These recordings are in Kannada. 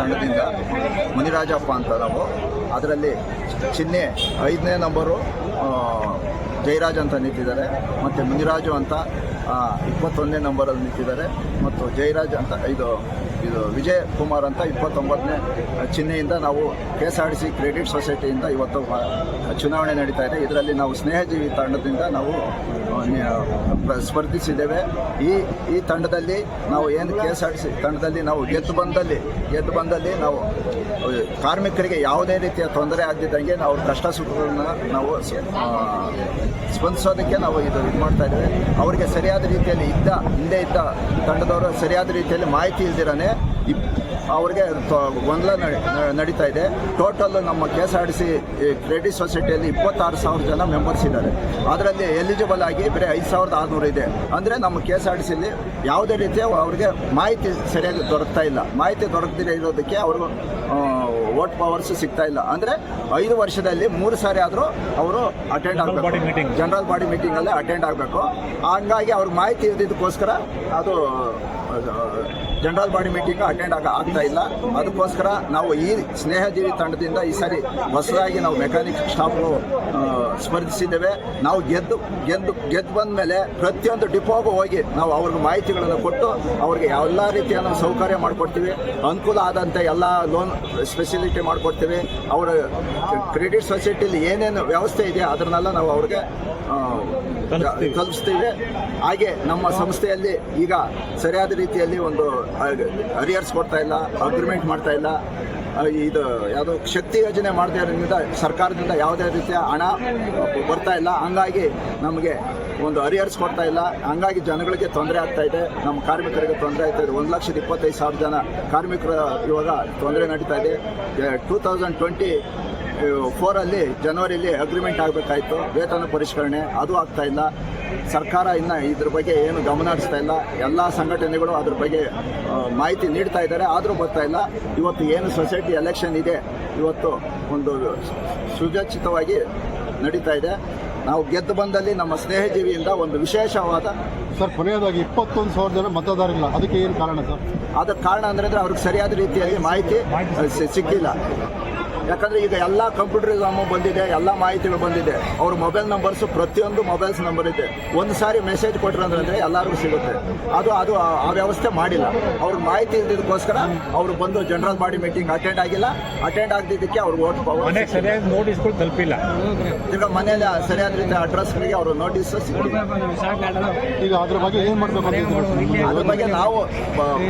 ತಂಡದಿಂದ ಮುನಿರಾಜಪ್ಪ ಅಂತ ನಾವು. ಅದರಲ್ಲಿ ಚಿಹ್ನೆ ಐದನೇ ನಂಬರು ಜಯರಾಜ್ ಅಂತ ನಿಂತಿದ್ದಾರೆ. ಮತ್ತು ಮುನಿರಾಜು ಅಂತ ಇಪ್ಪತ್ತೊಂದನೇ ನಂಬರಲ್ಲಿ ನಿಂತಿದ್ದಾರೆ. ಮತ್ತು ಜಯರಾಜ್ ಅಂತ, ಇದು ಇದು ವಿಜಯ್ ಕುಮಾರ್ ಅಂತ ಇಪ್ಪತ್ತೊಂಬತ್ತನೇ ಚಿಹ್ನೆಯಿಂದ ನಾವು K S R C credit ಸೊಸೈಟಿಯಿಂದ ಇವತ್ತು ಚುನಾವಣೆ ನಡೀತಾ ಇದೆ. ಇದರಲ್ಲಿ ನಾವು ಸ್ನೇಹಜೀವಿ ತಂಡದಿಂದ ನಾವು ಸ್ಪರ್ಧಿಸಿದ್ದೇವೆ. ಈ ಈ ತಂಡದಲ್ಲಿ ನಾವು ಏನು ಕೆ ಎಸ್ ಆರ್ ಸಿ ತಂಡದಲ್ಲಿ ನಾವು ಗೆದ್ದು ಬಂದಲ್ಲಿ ಗೆದ್ದು ಬಂದಲ್ಲಿ ನಾವು ಕಾರ್ಮಿಕರಿಗೆ ಯಾವುದೇ ರೀತಿಯ ತೊಂದರೆ ಆಗದಿದ್ದಂಗೆ ನಾವು ಕಷ್ಟ ಸುಖಗಳನ್ನ ನಾವು ಸ್ಪಂದಿಸೋದಕ್ಕೆ ನಾವು ಇದು ಇದು ಮಾಡ್ತಾ ಇದ್ದೇವೆ. ಅವರಿಗೆ ಸರಿಯಾದ ರೀತಿಯಲ್ಲಿ ಇದ್ದ, ಹಿಂದೆ ಇದ್ದ ತಂಡದವರು ಸರಿಯಾದ ರೀತಿಯಲ್ಲಿ ಮಾಹಿತಿ ಇಲ್ದಿರಾನೆ ಅವ್ರಿಗೆ ತೊ- ಗೊಂದಲ ನಡೀತಾ ಇದೆ. ಟೋಟಲ್ ನಮ್ಮ K S R D C credit ಸೊಸೈಟಿಯಲ್ಲಿ ಇಪ್ಪತ್ತಾರು ಸಾವಿರ ಜನ ಮೆಂಬರ್ಸ್ ಇದ್ದಾರೆ. ಅದರಲ್ಲಿ ಎಲಿಜಿಬಲ್ ಆಗಿ ಬರೀ ಐದು ಸಾವಿರದ ಆರುನೂರು ಇದೆ. ಅಂದರೆ ನಮ್ಮ ಕೆ ಎಸ್ ಆರ್ ಡಿ ಸಿಲಿ ಯಾವುದೇ ರೀತಿಯ ಅವ್ರಿಗೆ ಮಾಹಿತಿ ಸರಿಯಾಗಿ ದೊರಕ್ತಾ ಇಲ್ಲ. ಮಾಹಿತಿ ದೊರಕದಿರೋ ಇರೋದಕ್ಕೆ ಅವರು ವೋಟ್ ಪವರ್ಸ್ ಸಿಗ್ತಾ ಇಲ್ಲ. ಅಂದರೆ ಐದು ವರ್ಷದಲ್ಲಿ ಮೂರು ಸಾರಿ ಆದರೂ ಅವರು ಅಟೆಂಡ್ ಆಗಬೇಕು. ಜನರಲ್ ಬಾಡಿ ಮೀಟಿಂಗಲ್ಲೇ ಅಟೆಂಡ್ ಆಗಬೇಕು. ಹಂಗಾಗಿ ಅವ್ರಿಗೆ ಮಾಹಿತಿ ಇದ್ದಿದ್ದಕ್ಕೋಸ್ಕರ ಅದು ಜನರಲ್ ಬಾಡಿ ಮೀಟಿಂಗ್ ಅಟೆಂಡ್ ಆಗ ಆಗ್ತಾ ಇಲ್ಲ. ಅದಕ್ಕೋಸ್ಕರ ನಾವು ಈ ಸ್ನೇಹಜೀವಿ ತಂಡದಿಂದ ಈ ಸಾರಿ ಹೊಸದಾಗಿ ನಾವು ಮೆಕ್ಯಾನಿಕ್ ಸ್ಟಾಫ್ಗಳು ಸ್ಪರ್ಧಿಸಿದ್ದೇವೆ. ನಾವು ಗೆದ್ದು ಗೆದ್ದು ಗೆದ್ದು ಬಂದ ಮೇಲೆ ಪ್ರತಿಯೊಂದು ಡಿಪೋಗೂ ಹೋಗಿ ನಾವು ಅವ್ರಿಗೆ ಮಾಹಿತಿಗಳನ್ನು ಕೊಟ್ಟು ಅವ್ರಿಗೆ ಎಲ್ಲ ರೀತಿಯ ಸೌಕರ್ಯ ಮಾಡಿಕೊಡ್ತೀವಿ. ಅನುಕೂಲ ಆದಂತೆ ಎಲ್ಲ ಲೋನ್ ಸ್ಪೆಸಿಲಿಟಿ ಮಾಡಿಕೊಡ್ತೀವಿ. ಅವರ ಕ್ರೆಡಿಟ್ ಸೊಸೈಟಿಲಿ ಏನೇನು ವ್ಯವಸ್ಥೆ ಇದೆ ಅದನ್ನೆಲ್ಲ ನಾವು ಅವ್ರಿಗೆ ಆ, ತಲುಪಿಸ್ತೀವಿ. ಹಾಗೆ ನಮ್ಮ ಸಂಸ್ಥೆಯಲ್ಲಿ ಈಗ ಸರಿಯಾದ ರೀತಿಯಲ್ಲಿ ಒಂದು ಅರಿಯರ್ಸ್ ಕೊಡ್ತಾ ಇಲ್ಲ ಅಗ್ರಿಮೆಂಟ್ ಮಾಡ್ತಾ ಇಲ್ಲ. ಇದು ಯಾವುದೋ ಶಕ್ತಿ ಯೋಜನೆ ಮಾಡದೇ ಇರೋದ್ರಿಂದ ಸರ್ಕಾರದಿಂದ ಯಾವುದೇ ರೀತಿಯ ಹಣ ಬರ್ತಾ ಇಲ್ಲ. ಹಂಗಾಗಿ ನಮಗೆ ಒಂದು ಅರಿಯರ್ಸ್ ಕೊಡ್ತಾ ಇಲ್ಲ. ಹಂಗಾಗಿ ಜನಗಳಿಗೆ ತೊಂದರೆ ಆಗ್ತಾ ಇದೆ. ನಮ್ಮ ಕಾರ್ಮಿಕರಿಗೆ ತೊಂದರೆ ಆಗ್ತಾ ಇದೆ. ಒಂದು ಲಕ್ಷದ ಇಪ್ಪತ್ತೈದು ಸಾವಿರ ಜನ ಕಾರ್ಮಿಕರ ಇವಾಗ ತೊಂದರೆ ನಡೀತಾ ಇದೆ. ಟೂ ತೌಸಂಡ್ ಟ್ವೆಂಟಿ ಫೋರಲ್ಲಿ ಜನವರಿಲಿ ಅಗ್ರಿಮೆಂಟ್ ಆಗಬೇಕಾಯಿತು. ವೇತನ ಪರಿಷ್ಕರಣೆ, ಅದು ಆಗ್ತಾ ಇಲ್ಲ. ಸರ್ಕಾರ ಇನ್ನು ಇದ್ರ ಬಗ್ಗೆ ಏನು ಗಮನ ಹರಿಸ್ತಾ ಇಲ್ಲ. ಎಲ್ಲ ಸಂಘಟನೆಗಳು ಅದ್ರ ಬಗ್ಗೆ ಮಾಹಿತಿ ನೀಡ್ತಾ ಇದ್ದಾರೆ. ಆದರೂ ಬರ್ತಾ ಇಲ್ಲ. ಇವತ್ತು ಏನು ಸೊಸೈಟಿ ಎಲೆಕ್ಷನ್ ಇದೆ ಇವತ್ತು ಒಂದು ಸುಜಾಚಿತವಾಗಿ ನಡೀತಾ ಇದೆ. ನಾವು ಗೆದ್ದು ಬಂದಲ್ಲಿ ನಮ್ಮ ಸ್ನೇಹಜೀವಿಯಿಂದ ಒಂದು ವಿಶೇಷವಾದ ಸರ್ ಕೊನೆಯದಾಗಿ ಇಪ್ಪತ್ತೊಂದು ಸಾವಿರ ಜನ ಮತದಾರರಿಲ್ಲ. ಅದಕ್ಕೆ ಏನು ಕಾರಣ ಸರ್? ಅದಕ್ಕೆ ಕಾರಣ ಅಂದ್ರೆ ಅವ್ರಿಗೆ ಸರಿಯಾದ ರೀತಿಯಲ್ಲಿ ಮಾಹಿತಿ ಸಿಕ್ಕಿಲ್ಲ. ಯಾಕಂದ್ರೆ ಈಗ ಎಲ್ಲ ಕಂಪ್ಯೂಟರಿಸಮ್ ಬಂದಿದೆ ಎಲ್ಲ ಮಾಹಿತಿಗಳು ಬಂದಿದೆ. ಅವ್ರ ಮೊಬೈಲ್ ನಂಬರ್ಸ್ ಪ್ರತಿಯೊಂದು ಮೊಬೈಲ್ಸ್ ನಂಬರ್ ಇದೆ. ಒಂದು ಸಾರಿ ಮೆಸೇಜ್ ಕೊಟ್ರಂದ್ರೆ ಎಲ್ಲರಿಗೂ ಸಿಗುತ್ತೆ. ಅದು ಅದು ಆ ವ್ಯವಸ್ಥೆ ಮಾಡಿಲ್ಲ. ಅವ್ರ ಮಾಹಿತಿ ಇದ್ದಿದ್ದಕ್ಕೋಸ್ಕರ ಅವರು ಬಂದು ಜನರಲ್ ಬಾಡಿ ಮೀಟಿಂಗ್ ಅಟೆಂಡ್ ಆಗಿಲ್ಲ. ಅಟೆಂಡ್ ಆಗದಿದ್ದಕ್ಕೆ ಅವ್ರಿಗೆ ಓಟ್ ಪವರ್ ಸರಿಯಾಗಿ ನೋಟಿಸ್ಗಳು ತಲುಪಿಲ್ಲ. ಈಗ ಮನೆಯಲ್ಲಿ ಸರಿಯಾದ ರೀತಿ ಅಡ್ರೆಸ್ಗಳಿಗೆ ಅವರು ನೋಟಿಸ್ ಸಿಗುತ್ತೆ ಈಗ ಅದ್ರ ಬಗ್ಗೆ ಏನು ಮಾಡಬೇಕು ಅದ್ರ ಬಗ್ಗೆ ನಾವು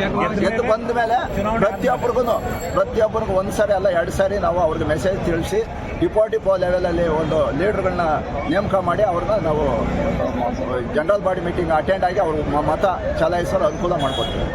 ಎದ್ದು ಗೆದ್ದು ಬಂದ ಮೇಲೆ ಪ್ರತಿಯೊಬ್ಬರಿಗೂ ಪ್ರತಿಯೊಬ್ಬರಿಗೂ ಒಂದು ಸಾರಿ ಅಲ್ಲ ಎರಡು ಸಾರಿ ನಾವು ಅವ್ರಿಗೆ ಮೆಸೇಜ್ ತಿಳಿಸಿ ಡಿಪೋ ಡಿಪೋ ಲೆವೆಲಲ್ಲಿ ಒಂದು ಲೀಡರ್ಗಳನ್ನ ನೇಮಕ ಮಾಡಿ ಅವ್ರನ್ನ ನಾವು ಜನರಲ್ ಬಾಡಿ ಮೀಟಿಂಗ್ ಅಟೆಂಡ್ ಆಗಿ ಅವ್ರ ಮತ ಚಲಾಯಿಸಲು ಅನುಕೂಲ ಮಾಡಿಕೊಡ್ತೀವಿ.